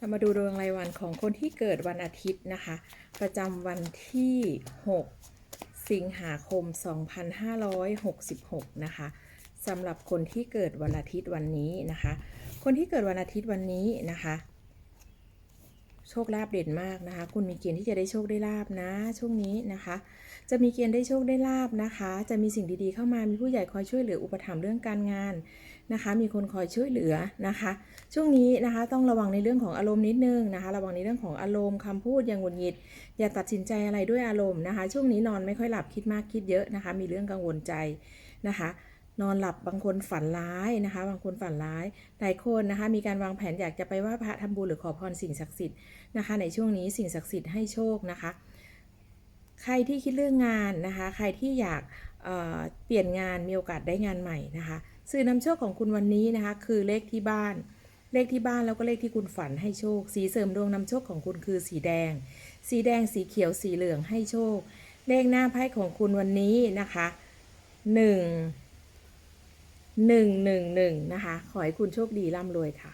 เรามาดูดวงรายวันของคนที่เกิดวันอาทิตย์นะคะ ประจำวันที่ 6 สิงหาคม 2566 นะคะสำหรับคนที่เกิดวันอาทิตย์วันนี้นะคะ คนที่เกิดวันอาทิตย์วันนี้นะคะ โชคลาภเด่นมากนะคะ คุณมีเกณฑ์ที่จะได้โชคได้ลาบนะ ช่วงนี้นะคะ จะมีเกณฑ์ได้โชคได้ลาบนะคะ จะมีสิ่งดีๆเข้ามามีผู้ใหญ่คอยช่วยเหลืออุปถัมภ์เรื่องการงานนะคะ มีคนคอยช่วยเหลือนะคะ ช่วงนี้นะคะต้องระวังในเรื่องของอารมณ์นิดนึงนะคะ ระวังในเรื่องของอารมณ์คำพูดอย่างหงุดหงิด อย่าตัดสินใจอะไรด้วยอารมณ์นะคะ ช่วงนี้นอนไม่ค่อยหลับคิดมากคิดเยอะนะคะ มีเรื่องกังวลใจนะคะ นอนหลับบางคนฝันร้ายนะคะ บางคนฝันร้ายหลายคนนะคะ มีการวางแผนอยากจะไปไหว้พระทำบุญหรือขอพรสิ่งศักดิ์สิทธิ์นะคะ ในช่วงนี้สิ่งศักดิ์สิทธิ์ให้โชคนะคะ ใครที่คิดเรื่องงานนะคะ ใครที่อยากเเปลี่ยนงานมีโอกาสได้งานใหม่นะคะสื่อนำโชคของคุณวันนี้นะคะ คือเลขที่บ้านเลขที่บ้านแล้วก็เลขที่คุณฝันให้โชค สีเสริมดวงนำโชคของคุณคือสีแดง สีแดงสีเขียวสีเหลืองให้โชค เลขหน้าไพ่ของคุณวันนี้นะคะห นึ่งหนึ่งหนึ่งหนึ่งนะคะ ขอให้คุณโชคดีร่ำรวยค่ะ